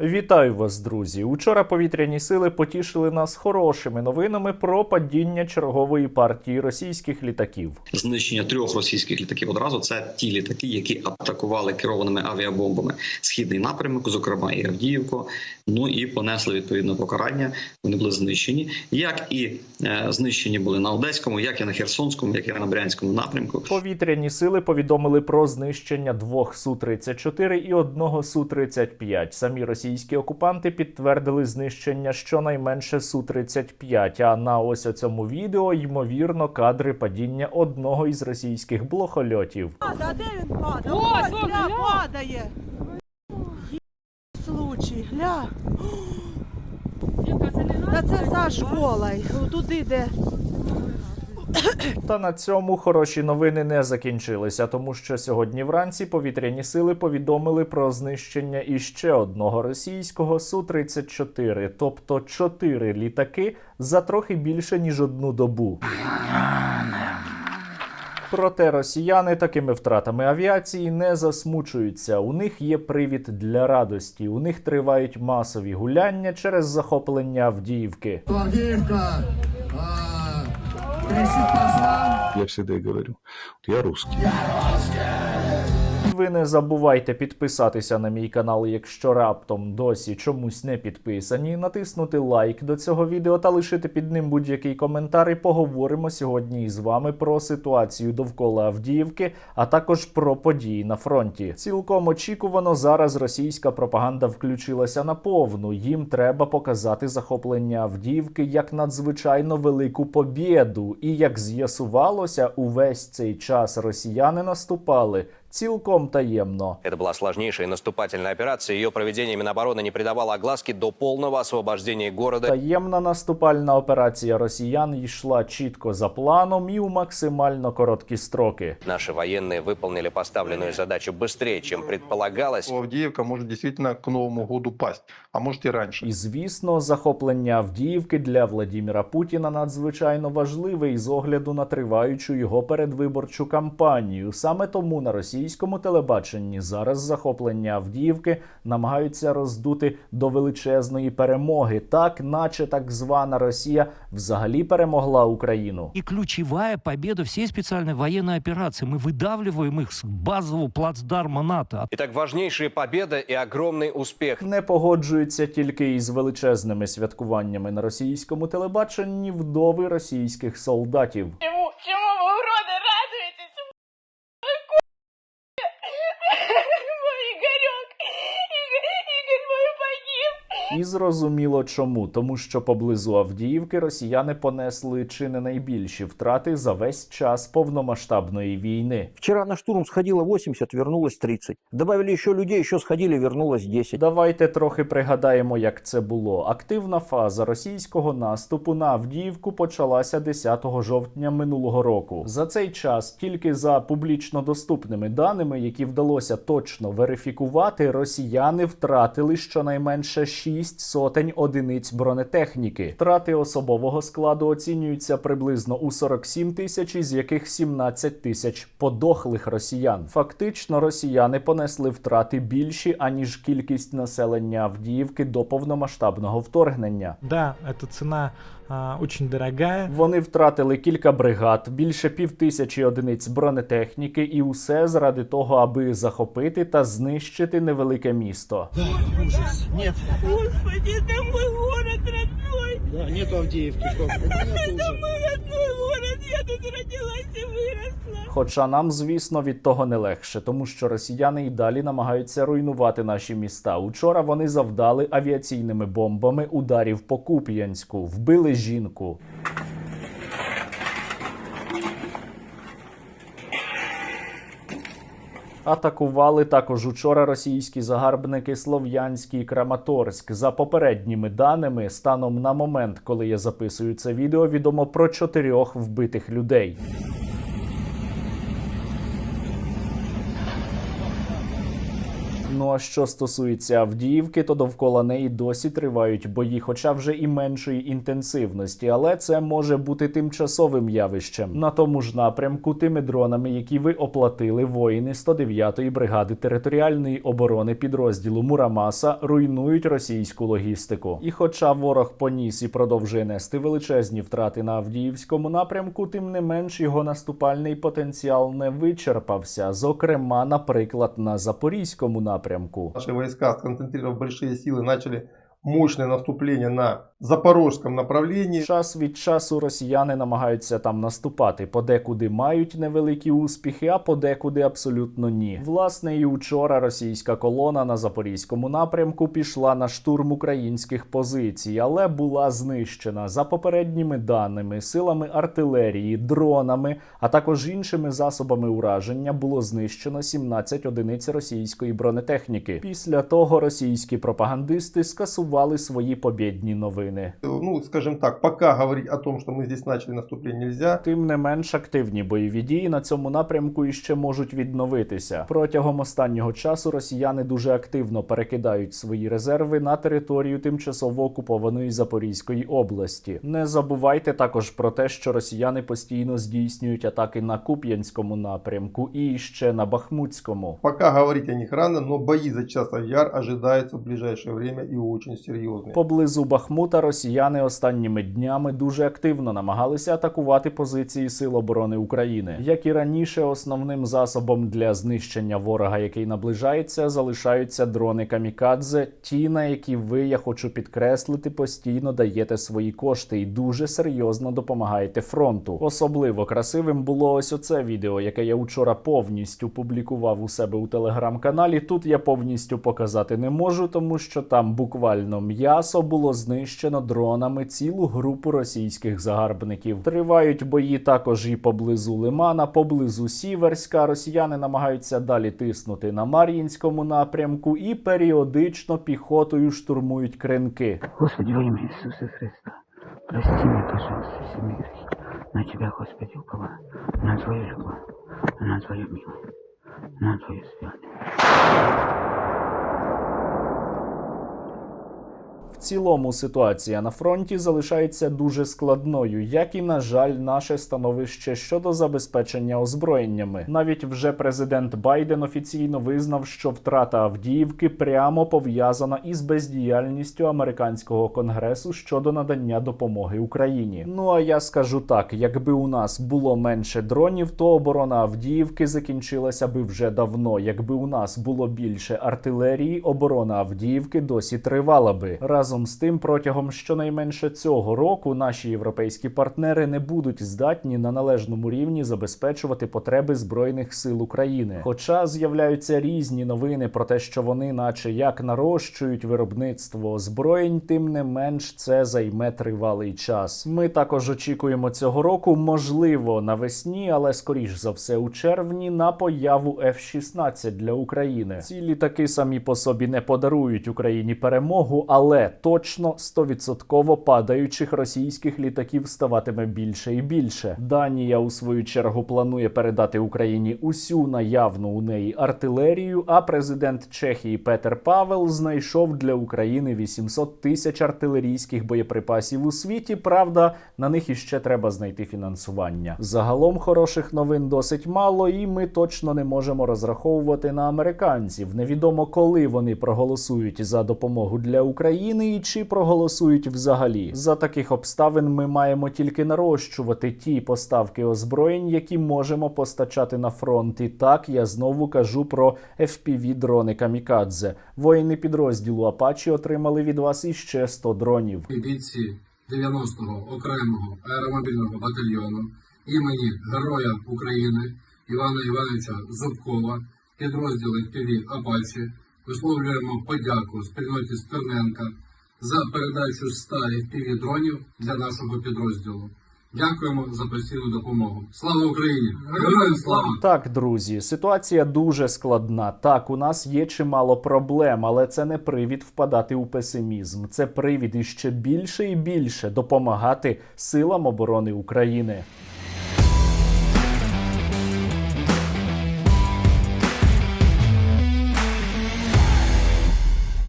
Вітаю вас, друзі! Учора повітряні сили потішили нас хорошими новинами про падіння чергової партії російських літаків. знищення трьох російських літаків одразу. Це ті літаки, які атакували керованими авіабомбами східний напрямок, зокрема і Авдіївку. Ну і понесли відповідно покарання. Вони були знищені, як і е, знищені були на Одеському, як і на Херсонському, як і на Брянському напрямку. Повітряні сили повідомили про знищення двох Су-34 і одного Су-35. Самі російські окупанти підтвердили знищення щонайменше Су-35. А на ось цьому відео ймовірно кадри падіння одного із російських блохольотів. А де він падає? Ось, Ось, гля, гля. падає. Є Случай, гля. Та це за школою. Туди, де Та на цьому хороші новини не закінчилися, тому що сьогодні вранці повітряні сили повідомили про знищення іще одного російського Су-34, тобто чотири літаки за трохи більше ніж одну добу. Проте росіяни такими втратами авіації не засмучуються. У них є привід для радості. У них тривають масові гуляння через захоплення Авдіївки. Авдеевка, Я всегда говорю, русский. я русский. Ви не забувайте підписатися на мій канал, якщо раптом досі чомусь не підписані, натиснути лайк до цього відео та лишити під ним будь-який коментар. І поговоримо сьогодні із вами про ситуацію довкола Авдіївки, а також про події на фронті. Цілком очікувано зараз російська пропаганда включилася на повну. Їм треба показати захоплення Авдіївки як надзвичайно велику побєду. І як з'ясувалося, увесь цей час росіяни наступали цілком таємно. Это была сложнейшая наступательная операция. Ее проведение Минобороны не придавало огласки до полного освобождения города. Таємна наступальна операція росіян йшла чітко за планом і у максимально короткі строки. Наши военные выполнили поставленную задачу быстрее, чем предполагалось. Авдеевка может действительно к Новому году пасть, а может и раньше. І звісно, захоплення Авдіївки для Владіміра Путіна надзвичайно важливе із огляду на триваючу його передвиборчу кампанію. Саме тому на російському телебаченні зараз захоплення Авдіївки намагаються роздути до величезної перемоги, так наче так звана Росія взагалі перемогла Україну. и ключевая победа всей специальной военной операции. Мы выдавливаем их с базового плацдарма НАТО. Итак, важнейшая победа и огромный успех. Не погоджуються тільки із величезними святкуваннями на російському телебаченні вдови російських солдатів. І зрозуміло чому, тому що поблизу Авдіївки росіяни понесли чи не найбільші втрати за весь час повномасштабної війни. Вчера на штурм сходило 80, вернулось 30. Добавили еще людей, еще сходили, вернулось 10. Давайте трохи пригадаємо, як це було. Активна фаза російського наступу на Авдіївку почалася 10 жовтня минулого року. За цей час тільки за публічно доступними даними, які вдалося точно верифікувати, росіяни втратили щонайменше 6 сотень одиниць бронетехніки. Втрати особового складу оцінюються приблизно у 47 тисяч, із яких 17 тисяч подохлих росіян. Фактично, росіяни понесли втрати більші аніж кількість населення Авдіївки до повномасштабного вторгнення. Да, це цена а, очень дорогая. Вони втратили кілька бригад, більше півтисячі одиниць бронетехніки, і усе заради того, аби захопити та знищити невелике місто. Господи, це мой город родной. Да, нету Авдеевки. Что? Нету уже. Мой родной город. Я тут родилась і виросла. Хоча нам, звісно, від того не легше, тому що росіяни й далі намагаються руйнувати наші міста. Учора вони завдали авіаційними бомбами ударів по Куп'янську, вбили жінку. Атакували також учора російські загарбники Слов'янський і Краматорськ. За попередніми даними, станом на момент, коли я записую це відео, відомо про чотирьох вбитих людей. Ну а що стосується Авдіївки, то довкола неї досі тривають бої, хоча вже і меншої інтенсивності, але це може бути тимчасовим явищем. На тому ж напрямку тими дронами, які ви оплатили, воїни 109-ї бригади територіальної оборони підрозділу Мурамаса руйнують російську логістику. І хоча ворог поніс і продовжує нести величезні втрати на Авдіївському напрямку, тим не менш його наступальний потенціал не вичерпався. Зокрема, наприклад, на запорізькому напрямку. Наши войска, сконцентрировав большие силы, начали мощное наступление на запорожском направлении. Час від часу росіяни намагаються там наступати. Подекуди мають невеликі успіхи, а подекуди абсолютно ні. Власне, і учора російська колона на запорізькому напрямку пішла на штурм українських позицій, але була знищена за попередніми даними, силами артилерії, дронами, а також іншими засобами ураження. Було знищено 17 одиниць російської бронетехніки. Після того російські пропагандисти скасували свої побєдні новини. Ну, скажем так, пока говорить о том, что мы здесь начали наступление нельзя. Тим не менш активні бойові дії на цьому напрямку іще можуть відновитися. Протягом останнього часу росіяни дуже активно перекидають свої резерви на територію тимчасово окупованої Запорізької області. Не забувайте також про те, що росіяни постійно здійснюють атаки на Куп'янському напрямку і ще на Бахмутському. Пока говорить о них рано, но бои за часов яр ожидаются в ближайшее время и очень серьезные. Поблизу Бахмута росіяни останніми днями дуже активно намагалися атакувати позиції Сил оборони України. Як і раніше, основним засобом для знищення ворога, який наближається, залишаються дрони камікадзе. Ті, на які ви, я хочу підкреслити, постійно даєте свої кошти і дуже серйозно допомагаєте фронту. Особливо красивим було ось оце відео, яке я вчора повністю публікував у себе у телеграм-каналі. Тут я повністю показати не можу, тому що там буквально м'ясо було знищено дронами цілу групу російських загарбників. Тривають бої також і поблизу Лимана, поблизу Сіверська. Росіяни намагаються далі тиснути на Мар'їнському напрямку і періодично піхотою штурмують кринки. Господи, Иисуса Христа, прости мне, пожалуйста, все. На Тебя, Господи, уповаю, на Твою любовь, на Твою милость, на Твою святость. Цілому ситуація на фронті залишається дуже складною, як і на жаль, наше становище щодо забезпечення озброєннями. Навіть вже президент Байден офіційно визнав, що втрата Авдіївки прямо пов'язана із бездіяльністю американського конгресу щодо надання допомоги Україні. Ну а я скажу так: якби у нас було менше дронів, то оборона Авдіївки закінчилася би вже давно. Якби у нас було більше артилерії, оборона Авдіївки досі тривала би. Разом з тим, протягом щонайменше цього року наші європейські партнери не будуть здатні на належному рівні забезпечувати потреби збройних сил України. Хоча з'являються різні новини про те, що вони, наче як нарощують виробництво озброєнь, тим не менш це займе тривалий час. Ми також очікуємо цього року, можливо, навесні, але скоріш за все у червні, на появу F-16 для України. Ці літаки самі по собі не подарують Україні перемогу, але точно 100% падаючих російських літаків ставатиме більше і більше. Данія у свою чергу планує передати Україні усю наявну у неї артилерію. А президент Чехії Петер Павел знайшов для України 800 тисяч артилерійських боєприпасів у світі. Правда, на них іще треба знайти фінансування. Загалом хороших новин досить мало, і ми точно не можемо розраховувати на американців. Невідомо коли вони проголосують за допомогу для України і чи проголосують взагалі. За таких обставин ми маємо тільки нарощувати ті поставки озброєнь, які можемо постачати на фронт. І так я знову кажу про fpv дрони Камікадзе. Воїни підрозділу Апачі отримали від вас іще 100 дронів. бійці 90-го окремого аеромобільного батальйону імені Героя України Івана Івановича Зубкова, підрозділи ПВ Апачі, висловлюємо подяку спільноті Стерненка за передачу 100 FPV дронів для нашого підрозділу. Дякуємо за постійну допомогу. Слава Україні! Героям слава! Так, друзі, ситуація дуже складна. Так, у нас є чимало проблем, але це не привід впадати у песимізм. Це привід іще більше і більше допомагати силам оборони України.